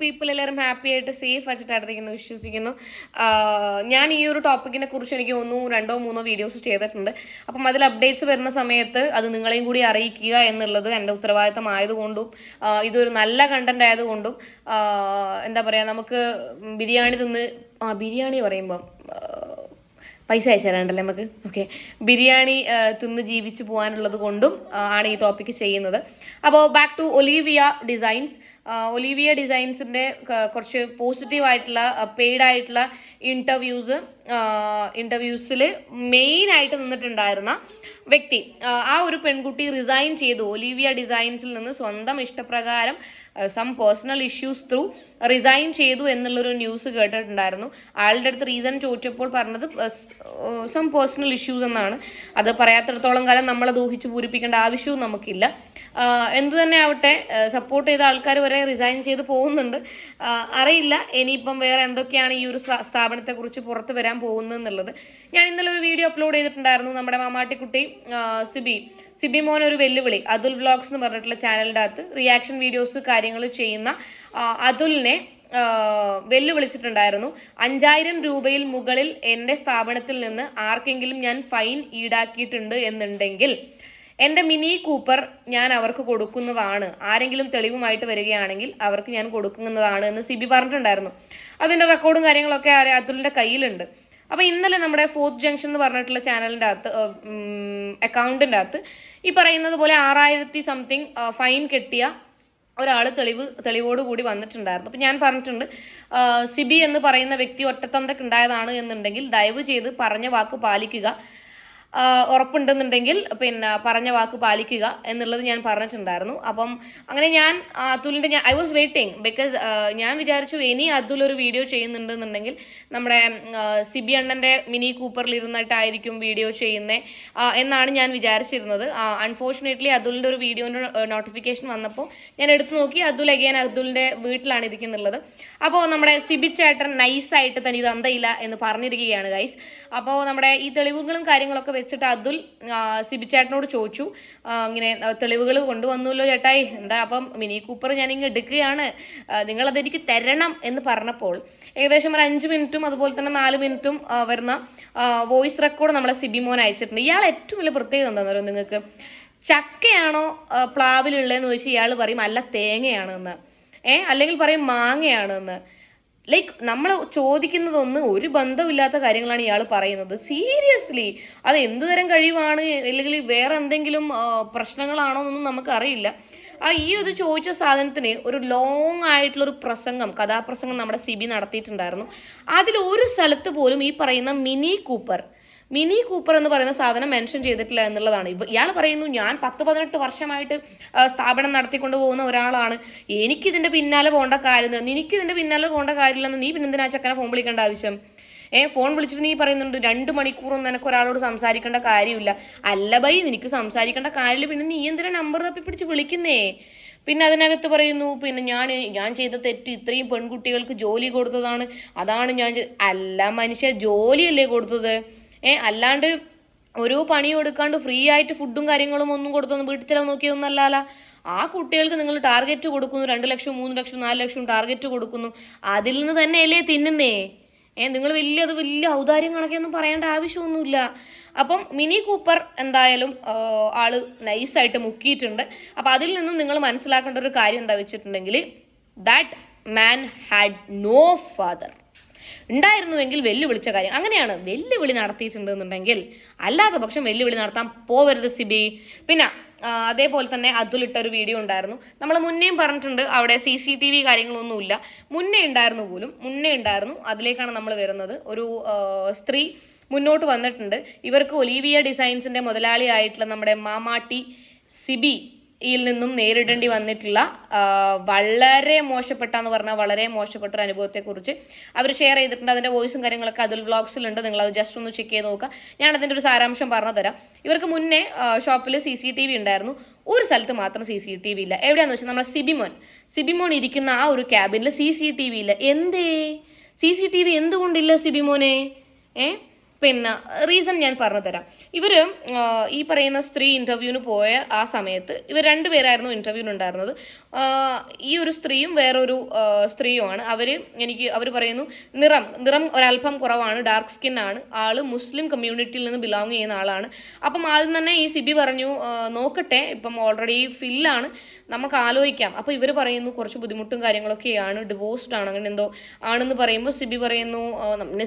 People എല്ലാവരും happy ആയിട്ട് safe ആയിട്ടായിരിക്കുന്നു വിശ്വസിക്കുന്നു. ഞാൻ ഈ ഒരു ടോപ്പിക്കിനെ കുറിച്ച് എനിക്ക് ഒന്നോ രണ്ടോ മൂന്നോ വീഡിയോസ് ചെയ്തിട്ടുണ്ട്. അപ്പം അതിൽ അപ്ഡേറ്റ്സ് വരുന്ന സമയത്ത് അത് നിങ്ങളെയും കൂടി അറിയിക്കുക എന്നുള്ളത് എന്റെ ഉത്തരവാദിത്തം ആയതുകൊണ്ടും ഇതൊരു നല്ല കണ്ടന്റ് ആയതുകൊണ്ടും എന്താ പറയുക നമുക്ക് ബിരിയാണി തിന്ന് ആ ബിരിയാണി പറയുമ്പം പൈസ അയച്ചു തരാണ്ടല്ലേ നമുക്ക്? ഓക്കെ ബിരിയാണി തിന്ന് ജീവിച്ചു പോകാനുള്ളത് കൊണ്ടും ആണ് ഈ ടോപ്പിക്ക് ചെയ്യുന്നത്. അപ്പോൾ back to Olivia designs Olivia ഡിസൈൻസിന്റെ കുറച്ച് പോസിറ്റീവ് ആയിട്ടുള്ള പെയ്ഡ് ആയിട്ടുള്ള ഇന്റർവ്യൂസ് ഇന്റർവ്യൂസിൽ മെയിനായിട്ട് നിന്നിട്ടുണ്ടായിരുന്ന വ്യക്തി ആ ഒരു പെൺകുട്ടി റിസൈൻ ചെയ്തു. ഒലീവിയ ഡിസൈൻസിൽ നിന്ന് സ്വന്തം ഇഷ്ടപ്രകാരം some personal issues through resign ചെയ്തു എന്നുള്ളൊരു ന്യൂസ് കേട്ടിട്ടുണ്ടായിരുന്നു. ആളുടെ അടുത്ത് റീസൺ ചോദിച്ചപ്പോൾ പറഞ്ഞത് സം പേഴ്സണൽ ഇഷ്യൂസ് എന്നാണ്. അത് പറയാത്തിടത്തോളം കാലം നമ്മളത് ഊഹിച്ച് പൂരിപ്പിക്കേണ്ട ആവശ്യവും നമുക്കില്ല. എന്ത് തന്നെ ആവട്ടെ സപ്പോർട്ട് ചെയ്ത ആൾക്കാർ വരെ റിസൈൻ ചെയ്ത് പോകുന്നുണ്ട്. അറിയില്ല ഇനിയിപ്പം വേറെ എന്തൊക്കെയാണ് ഈ ഒരു സ്ഥാപനത്തെ സ്ഥാപനത്തെക്കുറിച്ച് പുറത്ത് വരാൻ പോകുന്നത് എന്നുള്ളത് ഞാൻ ഇന്നലെ ഒരു വീഡിയോ അപ്ലോഡ് ചെയ്തിട്ടുണ്ടായിരുന്നു നമ്മുടെ മാമാട്ടിക്കുട്ടി സിബി. സിബി മോൻ ഒരു വെല്ലുവിളി അതുൽ വ്ളോഗ്സ് എന്ന് പറഞ്ഞിട്ടുള്ള ചാനലിന്റെ അകത്ത് റിയാക്ഷൻ വീഡിയോസ് കാര്യങ്ങൾ ചെയ്യുന്ന അതുലിനെ വെല്ലുവിളിച്ചിട്ടുണ്ടായിരുന്നു. അഞ്ചായിരം രൂപയിൽ മുകളിൽ എന്റെ സ്ഥാപനത്തിൽ നിന്ന് ആർക്കെങ്കിലും ഞാൻ ഫൈൻ ഈടാക്കിയിട്ടുണ്ട് എന്നുണ്ടെങ്കിൽ എന്റെ മിനി കൂപ്പർ ഞാൻ അവർക്ക് കൊടുക്കുന്നതാണ്. ആരെങ്കിലും തെളിവുമായിട്ട് വരികയാണെങ്കിൽ അവർക്ക് ഞാൻ കൊടുക്കുന്നതാണ് എന്ന് സിബി പറഞ്ഞിട്ടുണ്ടായിരുന്നു. അതിന്റെ റെക്കോർഡും കാര്യങ്ങളൊക്കെ അതുലിന്റെ കയ്യിലുണ്ട്. അപ്പോൾ ഇന്നലെ നമ്മുടെ ഫോർത്ത് ജംഗ്ഷൻ എന്ന് പറഞ്ഞിട്ടുള്ള ചാനലിന്റെ അകത്ത് അക്കൗണ്ടിന്റെ അകത്ത് ഈ പറയുന്നത് പോലെ ആറായിരത്തി സംതിങ് ഫൈൻ കെട്ടിയ ഒരാൾ തെളിവ് തെളിവോട് കൂടി വന്നിട്ടുണ്ടായിരുന്നു. അപ്പം ഞാൻ പറഞ്ഞിട്ടുണ്ട് സിബി എന്ന് പറയുന്ന വ്യക്തി ഒറ്റത്തന്തക്ക് ഉണ്ടായതാണ് എന്നുണ്ടെങ്കിൽ ദയവ് ചെയ്ത് പറഞ്ഞ വാക്ക് പാലിക്കുക. ഉറപ്പുണ്ടെന്നുണ്ടെങ്കിൽ പിന്നെ പറഞ്ഞ വാക്ക് പാലിക്കുക എന്നുള്ളത് ഞാൻ പറഞ്ഞിട്ടുണ്ടായിരുന്നു. അപ്പം അങ്ങനെ ഞാൻ അതുലിന്റെ ഞാൻ ഐ വാസ് വെയിറ്റിംഗ് ബിക്കോസ് ഞാൻ വിചാരിച്ചു ഇനി അതുൽ ഒരു വീഡിയോ ചെയ്യുന്നുണ്ടെന്നുണ്ടെങ്കിൽ നമ്മുടെ സിബി അണ്ണന്റെ മിനി കൂപ്പറിൽ ഇരുന്നിട്ടായിരിക്കും വീഡിയോ ചെയ്യുന്നത് എന്നാണ് ഞാൻ വിചാരിച്ചിരുന്നത്. അൺഫോർച്ചുനേറ്റ്ലി അതുലിന്റെ ഒരു വീഡിയോന്റെ നോട്ടിഫിക്കേഷൻ വന്നപ്പോൾ ഞാൻ എടുത്തു നോക്കി. അതുൽ അഗൈൻ അതുലിന്റെ വീട്ടിലാണ് ഇരിക്കുന്നുള്ളത്. അപ്പോൾ നമ്മുടെ സിബി ചേട്ടൻ നൈസായിട്ട് തനി തന്തയില്ല എന്ന് പറഞ്ഞിരിക്കുകയാണ് ഗൈസ് അപ്പോൾ നമ്മുടെ ഈ തെളിവുകളും കാര്യങ്ങളൊക്കെ വെച്ചിട്ട് അതുൽ സിബിച്ചേട്ടനോട് സിബി ചേട്ടനോട് ചോദിച്ചു ഇങ്ങനെ തെളിവുകൾ കൊണ്ടുവന്നല്ലോ ചേട്ടായി. എന്താ അപ്പം മിനി കൂപ്പർ ഞാൻ ഇങ്ങ് എടുക്കുകയാണ് നിങ്ങളതെനിക്ക് തരണം എന്ന് പറഞ്ഞപ്പോൾ ഏകദേശം ഒരു അഞ്ച് മിനിറ്റും അതുപോലെ തന്നെ നാല് മിനിറ്റും വരുന്ന വോയിസ് റെക്കോർഡ് നമ്മളെ സിബി മോൻ അയച്ചിട്ടുണ്ട്. ഇയാൾ ഏറ്റവും വലിയ പ്രത്യേകത എന്താണെന്ന് പറയുന്നത് നിങ്ങൾക്ക്? ചക്കയാണോ പ്ലാവിലുള്ളതെന്ന് ചോദിച്ചാൽ ഇയാൾ പറയും അല്ല തേങ്ങയാണ് എന്ന് ഏ അല്ലെങ്കിൽ പറയും മാങ്ങയാണ് എന്ന് ലൈക്ക് നമ്മൾ ചോദിക്കുന്നതൊന്നും ഒരു ബന്ധമില്ലാത്ത കാര്യങ്ങളാണ് ഇയാൾ പറയുന്നത്. സീരിയസ്ലി അത് എന്ത് തരം കഴിവാണ്? അല്ലെങ്കിൽ വേറെ എന്തെങ്കിലും പ്രശ്നങ്ങളാണോ എന്നൊന്നും നമുക്കറിയില്ല. ആ ഈ ഒരു ചോദിച്ച സാധനത്തിന് ഒരു ലോങ് ആയിട്ടുള്ള ഒരു പ്രസംഗം കഥാപ്രസംഗം നമ്മുടെ സിബി നടത്തിയിട്ടുണ്ടായിരുന്നു. അതിൽ ഒരു സ്ഥലത്ത് പോലും ഈ പറയുന്ന മിനി കൂപ്പർ മിനി കൂപ്പർ എന്ന് പറയുന്ന സാധനം മെൻഷൻ ചെയ്തിട്ടില്ല എന്നുള്ളതാണ്. ഇയാൾ പറയുന്നു ഞാൻ പത്ത് പതിനെട്ട് വർഷമായിട്ട് സ്ഥാപനം നടത്തിക്കൊണ്ട് പോകുന്ന ഒരാളാണ്. എനിക്കിതിന്റെ പിന്നാലെ പോകേണ്ട കാര്യം എനിക്കിതിന്റെ പിന്നാലെ പോകേണ്ട കാര്യമില്ലെന്ന് നീ പിന്നെ എന്തിനാ ചക്കനെ ഫോൺ വിളിക്കേണ്ട ആവശ്യം? ഏ ഫോൺ വിളിച്ചിട്ട് നീ പറയുന്നുണ്ട് രണ്ട് മണിക്കൂറൊന്നും നിനക്ക് ഒരാളോട് സംസാരിക്കേണ്ട കാര്യമില്ല. അല്ല ബൈ നിനക്ക് സംസാരിക്കേണ്ട കാര്യമില്ല. പിന്നെ നീ എന്തിനാ നമ്പർ തപ്പി പിടിച്ച് വിളിക്കുന്നേ? പിന്നെ അതിനകത്ത് പറയുന്നു പിന്നെ ഞാൻ ഞാൻ ചെയ്ത തെറ്റ് ഇത്രയും പെൺകുട്ടികൾക്ക് ജോലി കൊടുത്തതാണ്. അതാണ് ഞാൻ അല്ല മനുഷ്യ ജോലിയല്ലേ കൊടുത്തത്. ഏ അല്ലാണ്ട് ഒരു പണി കൊടുക്കാണ്ട് ഫ്രീ ആയിട്ട് ഫുഡും കാര്യങ്ങളും ഒന്നും കൊടുത്തൊന്നും വീട്ടിൽ ചിലവ് നോക്കിയതൊന്നും അല്ലാല ആ കുട്ടികൾക്ക് നിങ്ങൾ ടാർഗറ്റ് കൊടുക്കുന്നു. രണ്ട് ലക്ഷം മൂന്ന് ലക്ഷം നാല് ലക്ഷം ടാർഗറ്റ് കൊടുക്കുന്നു. അതിൽ നിന്ന് തന്നെയല്ലേ തിന്നുന്നേ? ഏ നിങ്ങൾ വലിയ അത് വലിയ ഔദാര്യം കണക്കെയൊന്നും പറയേണ്ട ആവശ്യമൊന്നുമില്ല. അപ്പം മിനി കൂപ്പർ എന്തായാലും ആൾ നൈസായിട്ട് മുക്കിയിട്ടുണ്ട്. അപ്പം അതിൽ നിന്നും നിങ്ങൾ മനസ്സിലാക്കേണ്ട ഒരു കാര്യം എന്താ വെച്ചിട്ടുണ്ടെങ്കിൽ that man had no father ഉണ്ടായിരുന്നുവെങ്കിൽ വെല്ലുവിളിച്ച കാര്യം. അങ്ങനെയാണ് വെല്ലുവിളി നടത്തിയിട്ടുണ്ടെന്നുണ്ടെങ്കിൽ അല്ലാത്ത പക്ഷം വെല്ലുവിളി നടത്താൻ പോവരുത് സിബി. പിന്നെ അതേപോലെ തന്നെ അതുലിട്ട ഒരു വീഡിയോ ഉണ്ടായിരുന്നു. നമ്മൾ മുന്നേയും പറഞ്ഞിട്ടുണ്ട് അവിടെ സി സി ടി വി കാര്യങ്ങളൊന്നുമില്ല. മുന്നേ ഉണ്ടായിരുന്നു പോലും മുന്നേ ഉണ്ടായിരുന്നു. അതിലേക്കാണ് നമ്മൾ വരുന്നത്. ഒരു സ്ത്രീ മുന്നോട്ട് വന്നിട്ടുണ്ട്. ഇവർക്ക് ഒലീവിയ ഡിസൈൻസിന്റെ മുതലാളിയായിട്ടുള്ള നമ്മുടെ മാമാട്ടി സിബി യിൽ നിന്നും നേരിടേണ്ടി വന്നിട്ടുള്ള വളരെ മോശപ്പെട്ട എന്ന് പറഞ്ഞാൽ വളരെ മോശപ്പെട്ട ഒരു അനുഭവത്തെക്കുറിച്ച് അവർ ഷെയർ ചെയ്തിട്ടുണ്ട്. അതിന്റെ വോയിസും കാര്യങ്ങളൊക്കെ അതിൽ വ്ളോഗ്സിലുണ്ട് നിങ്ങൾ അത് ജസ്റ്റ് ഒന്ന് ചെക്ക് ചെയ്ത് നോക്കുക. ഞാൻ അതിന്റെ ഒരു സാരാംശം പറഞ്ഞു തരാം ഇവർക്ക് മുന്നേ ഷോപ്പിൽ സി സി ടി വി ഉണ്ടായിരുന്നു. ഒരു സ്ഥലത്ത് മാത്രം സി സി ടി വി ഇല്ല. എവിടെയാന്ന് വെച്ചാൽ നമ്മുടെ സിബിമോൻ. സിബിമോൻ ഇരിക്കുന്ന ആ ഒരു ക്യാബിനിൽ സി സി ടി വി ഇല്ല. എന്തേ? സി സി ടി വി എന്തുകൊണ്ടില്ല സിബിമോനെ? ഏ? പിന്നെ റീസൺ ഞാൻ പറഞ്ഞു തരാം ഇവർ ഈ പറയുന്ന സ്ത്രീ ഇന്റർവ്യൂവിന് പോയ ആ സമയത്ത് ഇവർ രണ്ടുപേരായിരുന്നു ഇന്റർവ്യൂവിന് ഉണ്ടായിരുന്നത്. ഈ ഒരു സ്ത്രീയും വേറൊരു സ്ത്രീയുമാണ് അവർ എനിക്ക് അവർ പറയുന്നു നിറം നിറം ഒരല്പം കുറവാണ് ഡാർക്ക് സ്കിൻ ആണ്. ആൾ മുസ്ലിം കമ്മ്യൂണിറ്റിയിൽ നിന്ന് ബിലോങ് ചെയ്യുന്ന ആളാണ്. അപ്പം ആദ്യം തന്നെ ഈ സിബി പറഞ്ഞു നോക്കട്ടെ ഇപ്പം ഓൾറെഡി ഫില്ലാണ് നമുക്ക് ആലോചിക്കാം. അപ്പോൾ ഇവർ പറയുന്നു കുറച്ച് ബുദ്ധിമുട്ടും കാര്യങ്ങളൊക്കെയാണ് ഡിവോഴ്സ്ഡ് ആണ് അങ്ങനെ എന്തോ ആണെന്ന് പറയുമ്പോൾ സിബി പറയുന്നു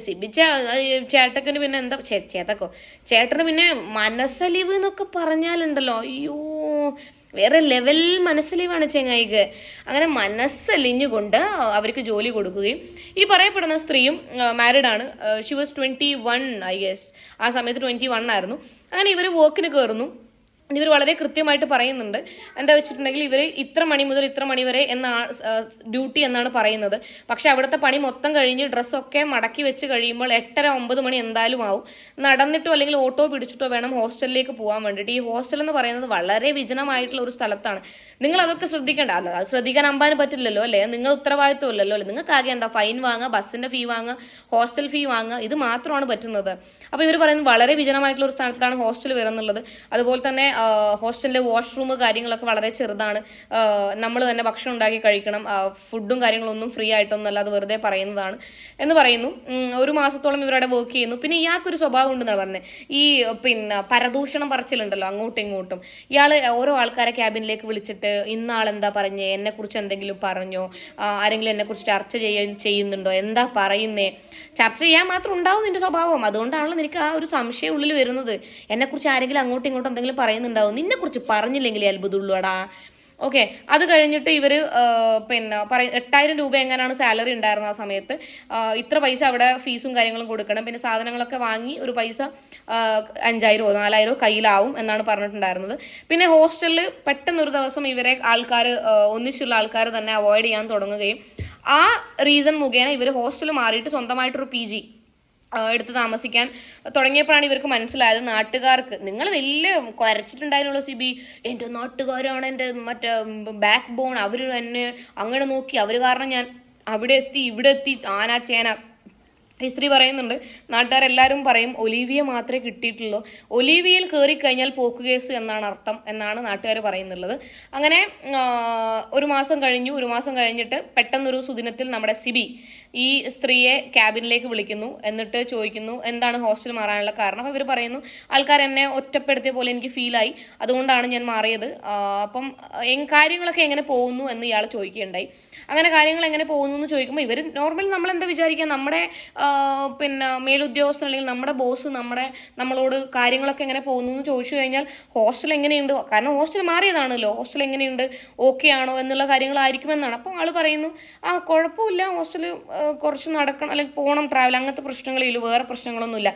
സിബി ചേട്ടക്കന്റെ പിന്നെ എന്താ ചേ ചേതക്കോ ചേട്ടന് പിന്നെ മനസ്സലിവ് എന്നൊക്കെ പറഞ്ഞാലുണ്ടല്ലോ. അയ്യോ വേറെ ലെവൽ മനസ്സലിവാണ് ചെങ്ങായിക്ക്. അങ്ങനെ മനസ്സലിഞ്ഞുകൊണ്ട് അവർക്ക് ജോലി കൊടുക്കുകയും ഈ പറയപ്പെടുന്ന സ്ത്രീയും മാരീഡ് ആണ്. She was twenty one I guess ആ സമയത്ത് ട്വന്റി വൺ ആയിരുന്നു. അങ്ങനെ ഇവർ വർക്കിന് കയറുന്നു ഇവർ വളരെ കൃത്യമായിട്ട് പറയുന്നുണ്ട്. എന്താ വെച്ചിട്ടുണ്ടെങ്കിൽ ഇവർ ഇത്ര മണി മുതൽ ഇത്ര മണി വരെ എന്ന ഡ്യൂട്ടി എന്നാണ് പറയുന്നത്. പക്ഷേ അവിടുത്തെ പണി മൊത്തം കഴിഞ്ഞ് ഡ്രസ്സൊക്കെ മടക്കി വെച്ച് കഴിയുമ്പോൾ എട്ടര ഒമ്പത് മണി എന്തായാലും ആവും. നടന്നിട്ടോ അല്ലെങ്കിൽ ഓട്ടോ പിടിച്ചിട്ടോ വേണം ഹോസ്റ്റലിലേക്ക് പോകാൻ വേണ്ടിയിട്ട്. ഈ ഹോസ്റ്റൽ എന്ന് പറയുന്നത് വളരെ വിജനമായിട്ടുള്ള ഒരു സ്ഥലത്താണ്. നിങ്ങൾ അതൊക്കെ ശ്രദ്ധിക്കേണ്ട. അത് ശ്രദ്ധിക്കാൻ അമ്പാൻ പറ്റില്ലല്ലോ അല്ലേ? നിങ്ങൾ ഉത്തരവാദിത്വം ഇല്ലല്ലോ അല്ലേ? നിങ്ങൾക്ക് ആകെ എന്താ ഫൈൻ വാങ്ങുക ബസ്സിന്റെ ഫീ വാങ്ങുക ഹോസ്റ്റൽ ഫീ വാങ്ങുക ഇത് മാത്രമാണ് പറ്റുന്നത്. അപ്പോൾ ഇവർ പറയുന്നത് വളരെ വിജനമായിട്ടുള്ള ഒരു സ്ഥലത്താണ് ഹോസ്റ്റൽ വരുന്നുള്ളത്. അതുപോലെ തന്നെ ഹോസ്റ്റലിലെ വാഷ്റൂം കാര്യങ്ങളൊക്കെ വളരെ ചെറുതാണ്. നമ്മൾ തന്നെ ഭക്ഷണം ഉണ്ടാക്കി കഴിക്കണം. ഫുഡും കാര്യങ്ങളൊന്നും ഫ്രീ ആയിട്ടൊന്നും അല്ലാതെ വെറുതെ പറയുന്നതാണ് എന്ന് പറയുന്നു. ഒരു മാസത്തോളം ഇവരവിടെ വർക്ക് ചെയ്യുന്നു. പിന്നെ ഇയാൾക്കൊരു സ്വഭാവം ഉണ്ടെന്നാണ് പറഞ്ഞത്. ഈ പിന്നെ പരദൂഷണം പറച്ചിലുണ്ടല്ലോ അങ്ങോട്ടും ഇങ്ങോട്ടും. ഇയാൾ ഓരോ ആൾക്കാരെ ക്യാബിനിലേക്ക് വിളിച്ചിട്ട് ഇന്നാളെന്താ പറഞ്ഞേ? എന്നെക്കുറിച്ച് എന്തെങ്കിലും പറഞ്ഞോ? ആരെങ്കിലും എന്നെക്കുറിച്ച് ചർച്ച ചെയ്യാൻ ചെയ്യുന്നുണ്ടോ? എന്താ പറയുന്നേ? ചർച്ച ചെയ്യാൻ മാത്രം ഉണ്ടാവും നിന്റെ സ്വഭാവം. അതുകൊണ്ടാണല്ലോ നിനക്ക് ആ ഒരു സംശയം ഉള്ളിൽ വരുന്നത്. എന്നെക്കുറിച്ച് ആരെങ്കിലും അങ്ങോട്ടും ഇങ്ങോട്ടും എന്തെങ്കിലും പറയുന്നുണ്ടാവും. നിന്നെക്കുറിച്ച് പറഞ്ഞില്ലെങ്കിലേ അത്ഭുതമുള്ളൂടാ. ഓക്കെ അത് കഴിഞ്ഞിട്ട് ഇവർ പിന്നെ പറയും എട്ടായിരം രൂപ എങ്ങനെയാണ് സാലറി ഉണ്ടായിരുന്ന ആ സമയത്ത്. ഇത്ര പൈസ അവിടെ ഫീസും കാര്യങ്ങളും കൊടുക്കണം. പിന്നെ സാധനങ്ങളൊക്കെ വാങ്ങി ഒരു പൈസ അഞ്ചായിരമോ നാലായിരമോ കയ്യിലാവും എന്നാണ് പറഞ്ഞിട്ടുണ്ടായിരുന്നത്. പിന്നെ ഹോസ്റ്റലിൽ പെട്ടെന്ന് ഒരു ദിവസം ഇവരെ ആൾക്കാർ ഒന്നിച്ചുള്ള ആൾക്കാർ തന്നെ അവോയ്ഡ് ചെയ്യാൻ തുടങ്ങുകയും ആ റീസൺ മുഖേന ഇവർ ഹോസ്റ്റൽ മാറിയിട്ട് സ്വന്തമായിട്ടൊരു പി ജി എടുത്ത് താമസിക്കാൻ തുടങ്ങിയപ്പോഴാണ് ഇവർക്ക് മനസ്സിലായത് നാട്ടുകാർക്ക്. നിങ്ങൾ വലിയ കുരച്ചിട്ടുണ്ടായിരുന്നല്ലോ സിബി. എന്റെ നാട്ടുകാരാണ് എന്റെ മറ്റേ ബാക്ക് ബോൺ അവർ എന്നെ അങ്ങനെ നോക്കി. അവർ കാരണം ഞാൻ അവിടെ എത്തി ഇവിടെ എത്തി ആന ചേന. ഈ സ്ത്രീ പറയുന്നുണ്ട് നാട്ടുകാരെല്ലാവരും പറയും ഒലീവിയ മാത്രമേ കിട്ടിയിട്ടുള്ളൂ. ഒലീവിയയിൽ കയറി കഴിഞ്ഞാൽ പോക്കുകേസ് എന്നാണ് അർത്ഥം എന്നാണ് നാട്ടുകാർ പറയുന്നുള്ളത്. അങ്ങനെ ഒരു മാസം കഴിഞ്ഞു. ഒരു മാസം കഴിഞ്ഞിട്ട് പെട്ടെന്നൊരു സുദിനത്തിൽ നമ്മുടെ സിബി ഈ സ്ത്രീയെ ക്യാബിനിലേക്ക് വിളിക്കുന്നു എന്നിട്ട് ചോദിക്കുന്നു എന്താണ് ഹോസ്റ്റൽ മാറാനുള്ള കാരണം? അപ്പോൾ ഇവർ പറയുന്നു ആൾക്കാർ എന്നെ ഒറ്റപ്പെടുത്തിയ പോലെ എനിക്ക് ഫീലായി അതുകൊണ്ടാണ് ഞാൻ മാറിയത്. അപ്പം കാര്യങ്ങളൊക്കെ എങ്ങനെ പോകുന്നു എന്ന് ഇയാൾ ചോദിക്കുകയുണ്ടായി. അങ്ങനെ കാര്യങ്ങൾ എങ്ങനെ പോകുന്നു എന്ന് ചോദിക്കുമ്പോൾ ഇവർ നോർമൽ നമ്മൾ എന്താ വിചാരിക്കുക? നമ്മുടെ പിന്നെ മേലുദ്യോഗസ്ഥൻ അല്ലെങ്കിൽ നമ്മുടെ ബോസ് നമ്മുടെ നമ്മളോട് കാര്യങ്ങളൊക്കെ എങ്ങനെ പോകുന്നു എന്ന് ചോദിച്ചു കഴിഞ്ഞാൽ ഹോസ്റ്റൽ എങ്ങനെയുണ്ട്? കാരണം ഹോസ്റ്റൽ മാറിയതാണല്ലോ. ഹോസ്റ്റൽ എങ്ങനെയുണ്ട്? ഓക്കെ ആണോ എന്നുള്ള കാര്യങ്ങളായിരിക്കുമെന്നാണ്. അപ്പോൾ ആൾ പറയുന്നു ആ കുഴപ്പമില്ല. ഹോസ്റ്റൽ കുറച്ച് നടക്കണം അല്ലെങ്കിൽ പോകണം ട്രാവൽ അങ്ങനത്തെ പ്രശ്നങ്ങളില്ല വേറെ പ്രശ്നങ്ങളൊന്നുമില്ല.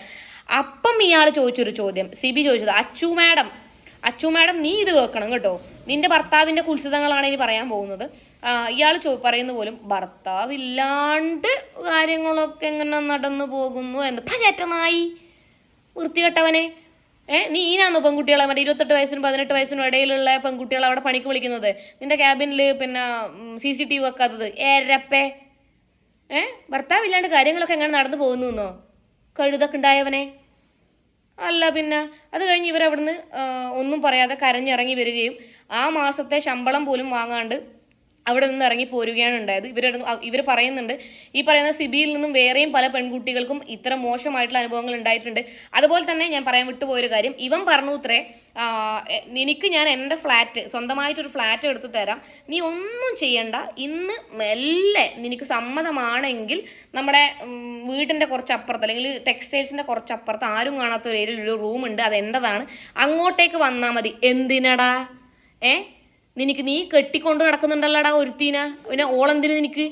അപ്പം ഇയാൾ ചോദിച്ചൊരു ചോദ്യം. സിബി ചോദിച്ചത് അച്ചു മാഡം അച്ചു മാഡം നീ ഇത് കേൾക്കണം കേട്ടോ. നിന്റെ ഭർത്താവിന്റെ കുത്സിതങ്ങളാണ് ഇനി പറയാൻ പോകുന്നത്. ഇയാൾ ചോ പറയുന്ന പോലും ഭർത്താവില്ലാണ്ട് കാര്യങ്ങളൊക്കെ എങ്ങനെ നടന്നു പോകുന്നു എന്ന്. ഭജറ്റനായി വൃത്തികെട്ടവനെ. ഏ നീ ഈനാന്നോ പെൺകുട്ടികളെ? മറ്റേ ഇരുപത്തെട്ട് വയസ്സിനും പതിനെട്ട് വയസ്സിനും ഇടയിലുള്ള പെൺകുട്ടികളെ അവിടെ പണിക്ക് വിളിക്കുന്നത്? നിന്റെ ക്യാബിനിൽ പിന്നെ സി സി ടി വി വെക്കാത്തത്? ഏരപ്പേ ഏ? ഭർത്താവില്ലാണ്ട് കാര്യങ്ങളൊക്കെ എങ്ങനെ നടന്നു പോകുന്നു എന്നോ കഴുതൊക്കെ ഉണ്ടായവനെ. അല്ല പിന്നെ അത് കഴിഞ്ഞ് ഇവരവിടുന്ന് ഒന്നും പറയാതെ കരഞ്ഞിറങ്ങി വരികയും ആ മാസത്തെ ശമ്പളം പോലും വാങ്ങാണ്ട് അവിടെ നിന്ന് ഇറങ്ങി പോരുകയാണ് ഉണ്ടായത്. ഇവർ ഇവർ പറയുന്നുണ്ട് ഈ പറയുന്ന സിബിയിൽ നിന്നും വേറെയും പല പെൺകുട്ടികൾക്കും ഇത്ര മോശമായിട്ടുള്ള അനുഭവങ്ങൾ ഉണ്ടായിട്ടുണ്ട്. അതുപോലെ തന്നെ ഞാൻ പറയാൻ വിട്ടുപോയൊരു കാര്യം. ഇവൻ പറഞ്ഞു ഇത്രേ എനിക്ക് ഞാൻ എന്റെ ഫ്ലാറ്റ് സ്വന്തമായിട്ടൊരു ഫ്ലാറ്റ് എടുത്ത് തരാം. നീ ഒന്നും ചെയ്യണ്ട. ഇന്ന് മെല്ലെ നിനക്ക് സമ്മതമാണെങ്കിൽ നമ്മുടെ വീടിന്റെ കുറച്ച് അപ്പുറത്ത് അല്ലെങ്കിൽ ടെക്സ്റ്റൈൽസിന്റെ കുറച്ച് അപ്പുറത്ത് ആരും കാണാത്ത ഒരു ഏരിയയിൽ ഒരു റൂം ഉണ്ട് അത് എന്റെതാണ്. അങ്ങോട്ടേക്ക് വന്നാൽ മതി. എന്തിനടാ? ഏ? നിനക്ക് നീ കെട്ടിക്കൊണ്ട് നടക്കുന്നുണ്ടല്ലോടാ ഒരുത്തീന. പിന്നെ ഓളെന്തിന് നിനക്ക്?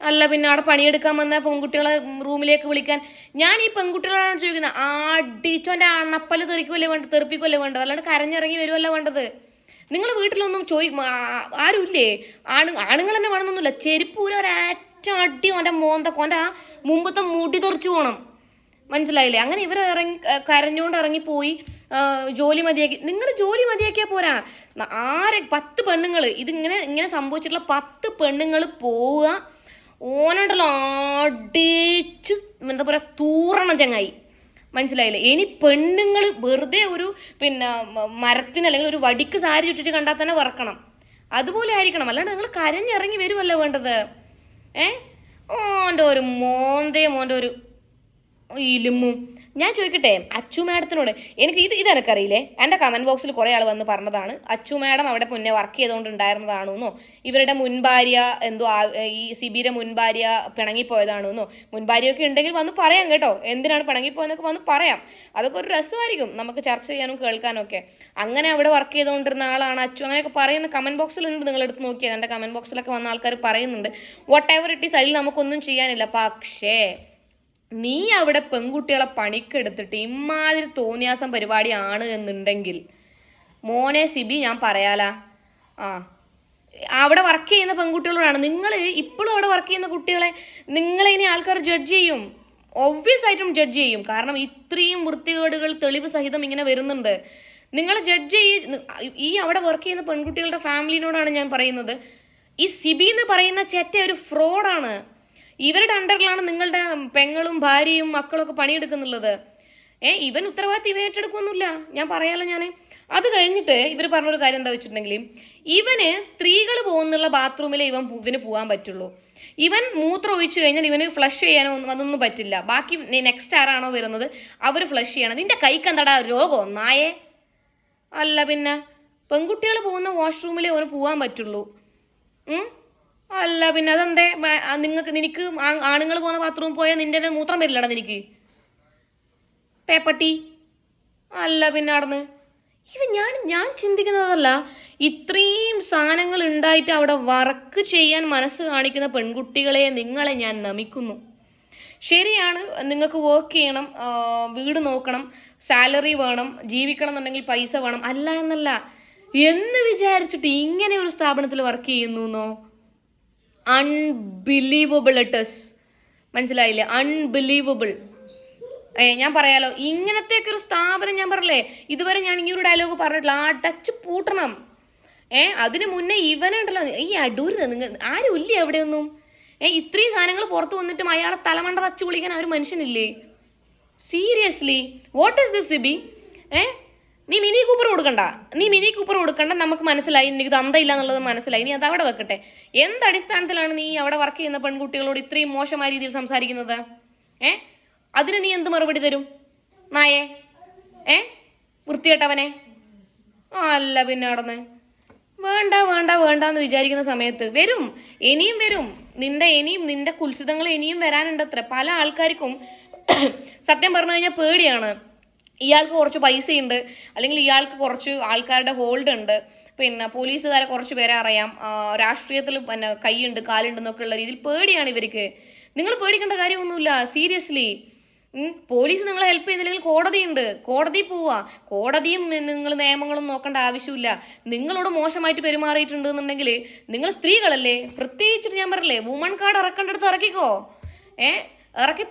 അല്ല പിന്നെ അവിടെ പണിയെടുക്കാൻ വന്ന പെൺകുട്ടികളെ റൂമിലേക്ക് വിളിക്കാൻ. ഞാൻ ഈ പെൺകുട്ടികളാണ് ചോദിക്കുന്നത് ആടിച്ചോന്റെ അണപ്പൽ തെറിക്കുമല്ലേ വേണ്ടത്? തെറിപ്പിക്കുമല്ലേ വേണ്ടത്? അല്ലാണ്ട് കരഞ്ഞിറങ്ങി വരുമല്ലോ വേണ്ടത്? നിങ്ങൾ വീട്ടിലൊന്നും ചോയി ആരുമില്ലേ ആണ് ആണുങ്ങൾ തന്നെ വേണമെന്നൊന്നുമില്ല ചെരുപ്പൂര ഒരറ്റ അടി ഓന്റെ മോന്തൊക്കെ ഓന്റെ ആ മുമ്പത്തെ മുടി തെറിച്ചു പോകണം മനസ്സിലായില്ലേ? അങ്ങനെ ഇവർ ഇറങ്ങി കരഞ്ഞുകൊണ്ട് ഇറങ്ങിപ്പോയി ജോലി മതിയാക്കി. നിങ്ങൾ ജോലി മതിയാക്കിയാൽ പോരാ. ആരെ പത്ത് പെണ്ണുങ്ങൾ ഇതിങ്ങനെ ഇങ്ങനെ സംഭവിച്ചിട്ടുള്ള പത്ത് പെണ്ണുങ്ങൾ പോവുക. ഓനുണ്ടല്ലോ അടിച്ച് എന്താ പറയുക തൂറണം ചങ്ങായി. മനസ്സിലായില്ലേ? ഇനി പെണ്ണുങ്ങൾ വെറുതെ ഒരു പിന്നെ മരത്തിന് അല്ലെങ്കിൽ ഒരു വടിക്ക് സാരി ചുറ്റിട്ട് കണ്ടാൽ തന്നെ വറക്കണം. അതുപോലെ ആയിരിക്കണം. അല്ലാണ്ട് നിങ്ങൾ കരഞ്ഞിറങ്ങി വരുമല്ലോ വേണ്ടത്? ഏ ഓന്റെ ഒരു മോന്തേ മോന്റെ ഒരു ഇലുമും. ഞാൻ ചോദിക്കട്ടെ അച്ചു മാഡത്തിനോട് എനിക്ക് ഇത് ഇത് എനിക്കറിയില്ലേ? എന്റെ കമന്റ് ബോക്സിൽ കുറേ ആൾ വന്ന് പറഞ്ഞതാണ് അച്ചു മാഡം അവിടെ മുന്നേ വർക്ക് ചെയ്തുകൊണ്ട് ഉണ്ടായിരുന്നതാണെന്നോ ഇവരുടെ മുൻഭാര്യ എന്തോ ഈ സിബിയുടെ മുൻഭാര്യ പിണങ്ങിപ്പോയതാണെന്നോ? മുൻഭാര്യയൊക്കെ ഉണ്ടെങ്കിൽ വന്ന് പറയാം കേട്ടോ. എന്തിനാണ് പിണങ്ങിപ്പോയെന്നൊക്കെ വന്ന് പറയാം. അതൊക്കെ ഒരു രസമായിരിക്കും നമുക്ക് ചർച്ച ചെയ്യാനും കേൾക്കാനും ഒക്കെ. അങ്ങനെ അവിടെ വർക്ക് ചെയ്തുകൊണ്ടിരുന്ന ആളാണ് അച്ചു. അങ്ങനെയൊക്കെ പറയുന്ന കമന്റ് ബോക്സിലുണ്ട് നിങ്ങൾ എടുത്ത് നോക്കിയാൽ എന്റെ കമന്റ് ബോക്സിലൊക്കെ വന്ന ആൾക്കാർ പറയുന്നുണ്ട്. വട്ട് എവർ ഇറ്റ് ഈസ് അതിൽ നമുക്കൊന്നും ചെയ്യാനില്ല. പക്ഷേ നീ അവിടെ പെൺകുട്ടികളെ പണിക്കെടുത്തിട്ട് ഇമാതിരി തോന്നിയാസം പരിപാടിയാണ് എന്നുണ്ടെങ്കിൽ. മോനെ സിബി ഞാൻ പറയാലാ. ആ അവിടെ വർക്ക് ചെയ്യുന്ന പെൺകുട്ടികളോടാണ്. നിങ്ങൾ ഇപ്പോഴും അവിടെ വർക്ക് ചെയ്യുന്ന കുട്ടികളെ നിങ്ങളെ ഇനി ആൾക്കാർ ജഡ്ജ് ചെയ്യും. ഒബ്വിയസ് ആയിട്ടും ജഡ്ജ് ചെയ്യും. കാരണം ഇത്രയും വൃത്തികേടുകൾ തെളിവ് സഹിതം ഇങ്ങനെ വരുന്നുണ്ട്. നിങ്ങൾ ജഡ്ജ് ചെയ്യ ഈ അവിടെ വർക്ക് ചെയ്യുന്ന പെൺകുട്ടികളുടെ ഫാമിലിനോടാണ് ഞാൻ പറയുന്നത്. ഈ സിബി എന്ന് പറയുന്ന ചെറ്റ ഒരു ഫ്രോഡാണ് ഇവരുടെ അണ്ടറിലാണ് നിങ്ങളുടെ പെങ്ങളും ഭാര്യയും മക്കളൊക്കെ പണിയെടുക്കുന്നുള്ളത്. ഏ ഇവൻ ഉത്തരവാദിത്തം ഇവ ഏറ്റെടുക്കുമൊന്നുമില്ല ഞാൻ പറയാലോ ഞാൻ അത് കഴിഞ്ഞിട്ട് ഇവർ പറഞ്ഞൊരു കാര്യം എന്താ വെച്ചിട്ടുണ്ടെങ്കിൽ ഇവന് സ്ത്രീകൾ പോകുന്നുള്ള ബാത്റൂമിലെ ഇവൻ ഇവന് പോകാൻ പറ്റുള്ളൂ. ഇവൻ മൂത്രം ഒഴിച്ചു കഴിഞ്ഞാൽ ഇവന് ഫ്ലഷ് ചെയ്യാനോ ഒന്നും അതൊന്നും പറ്റില്ല. ബാക്കി നെക്സ്റ്റ് ആരാണോ വരുന്നത് അവർ ഫ്ലഷ് ചെയ്യണം. നിന്റെ കൈക്ക് എന്താടാ രോഗം? നായേ. അല്ല പിന്നെ പെൺകുട്ടികൾ പോകുന്ന വാഷ്റൂമിലേ അവന് പോകാൻ പറ്റുള്ളൂ? അല്ല പിന്നെ അതെന്തേ? നിങ്ങൾക്ക് നിനക്ക് ആണുങ്ങൾ പോകുന്ന ബാത്റൂമിൽ പോയാൽ നിന്റെ മൂത്രം വരില്ലടാ നിനക്ക്. പേപ്പട്ടി. അല്ല പിന്നെ അടന്ന് ഇവ ഞാൻ ഞാൻ ചിന്തിക്കുന്നതല്ല ഇത്രയും സാധനങ്ങൾ ഉണ്ടായിട്ട് അവിടെ വർക്ക് ചെയ്യാൻ മനസ്സ് കാണിക്കുന്ന പെൺകുട്ടികളെ നിങ്ങളെ ഞാൻ നമിക്കുന്നു. ശരിയാണ് നിങ്ങൾക്ക് വർക്ക് ചെയ്യണം വീട് നോക്കണം സാലറി വേണം ജീവിക്കണം എന്നുണ്ടെങ്കിൽ പൈസ വേണം. അല്ല എന്നല്ല എന്ന് വിചാരിച്ചിട്ട് ഇങ്ങനെ ഒരു സ്ഥാപനത്തിൽ വർക്ക് ചെയ്യുന്നു എന്നോ? അൺബിലീവബിൾ ഇട്ടേഴ്സ് മനസ്സിലായില്ലേ? അൺബിലീവബിൾ ഏ ഞാൻ പറയാലോ ഇങ്ങനത്തെയൊക്കെ ഒരു സ്ഥാപനം ഞാൻ പറയലേ ഇതുവരെ ഞാൻ ഈ ഒരു ഡയലോഗ് പറഞ്ഞിട്ടില്ല. ആ ടച്ച് പൂട്ടണം. ഏ അതിന് മുന്നേ ഇവനുണ്ടല്ലോ ഈ അടൂര് നിങ്ങൾ ആരും ഇല്ലേ എവിടെയൊന്നും. ഏ ഇത്രയും സാധനങ്ങൾ പുറത്ത് വന്നിട്ടും അയാളെ തലമണ്ട തച്ച് വിളിക്കാൻ ആ ഒരു മനുഷ്യനില്ലേ? സീരിയസ്ലി വാട്ട് ഈസ് ദിസ് സിബി ഏ നീ മിനി കൂപ്പർ കൊടുക്കണ്ട. നീ മിനി കൂപ്പർ കൊടുക്കണ്ട. നമുക്ക് മനസ്സിലായി. എനിക്ക് തന്തയില്ല എന്നുള്ളത് മനസ്സിലായി. നീ അത് അവിടെ വെക്കട്ടെ. എന്ത് അടിസ്ഥാനത്തിലാണ് നീ അവിടെ വർക്ക് ചെയ്യുന്ന പെൺകുട്ടികളോട് ഇത്രയും മോശമായ രീതിയിൽ സംസാരിക്കുന്നത്? ഏ? അതിന് നീ എന്ത് മറുപടി തരും? നായേ? ഏ? വൃത്തികെട്ടവനെ? അല്ല പിന്നെ നടന്ന്. വേണ്ട വേണ്ട വേണ്ട എന്ന് വിചാരിക്കുന്ന സമയത്ത് വരും. ഇനിയും വരും. നിന്റെ ഇനിയും നിന്റെ കുൽസിതങ്ങൾ ഇനിയും വരാനുണ്ടത്ര. പല ആൾക്കാർക്കും സത്യം പറഞ്ഞു കഴിഞ്ഞാൽ പേടിയാണ്. ഇയാൾക്ക് കുറച്ച് പൈസയുണ്ട്. അല്ലെങ്കിൽ ഇയാൾക്ക് കുറച്ച് ആൾക്കാരുടെ ഹോൾഡ് ഉണ്ട്. പിന്നെ പോലീസുകാരെ കുറച്ച് പേരെ അറിയാം. രാഷ്ട്രീയത്തിൽ പിന്നെ കൈയുണ്ട് കാലുണ്ട് എന്നൊക്കെ ഉള്ള രീതിയിൽ പേടിയാണ് ഇവർക്ക്. നിങ്ങൾ പേടിക്കേണ്ട കാര്യമൊന്നുമില്ല. സീരിയസ്ലി പോലീസ് നിങ്ങളെ ഹെൽപ്പ് ചെയ്തില്ലെങ്കിൽ കോടതിയുണ്ട്. കോടതി പോവാ. കോടതിയും നിങ്ങൾ നിയമങ്ങളും നോക്കേണ്ട ആവശ്യമില്ല. നിങ്ങളോട് മോശമായിട്ട് പെരുമാറിയിട്ടുണ്ട് എന്നുണ്ടെങ്കിൽ നിങ്ങൾ സ്ത്രീകളല്ലേ? പ്രത്യേകിച്ചിട്ട് ഞാൻ പറയലേ വുമൺ കാർഡ് ഇറക്കേണ്ടടുത്ത് ഇറക്കിക്കോ. ഏ? ഇറക്കി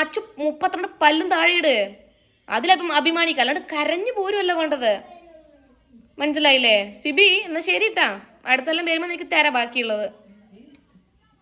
അച്ചു മുപ്പത്തിരണ്ട് പല്ലും താഴെയിട് അതിലപ്പം അഭിമാനിക്കുക അല്ലാണ്ട് കരഞ്ഞു പോരുമല്ല വേണ്ടത്. മനസ്സിലായില്ലേ? സിബി എന്നാ ശരി കേട്ടാ അടുത്തെല്ലാം വരുമ്പോൾ നിനക്ക് തരാം ബാക്കിയുള്ളത്.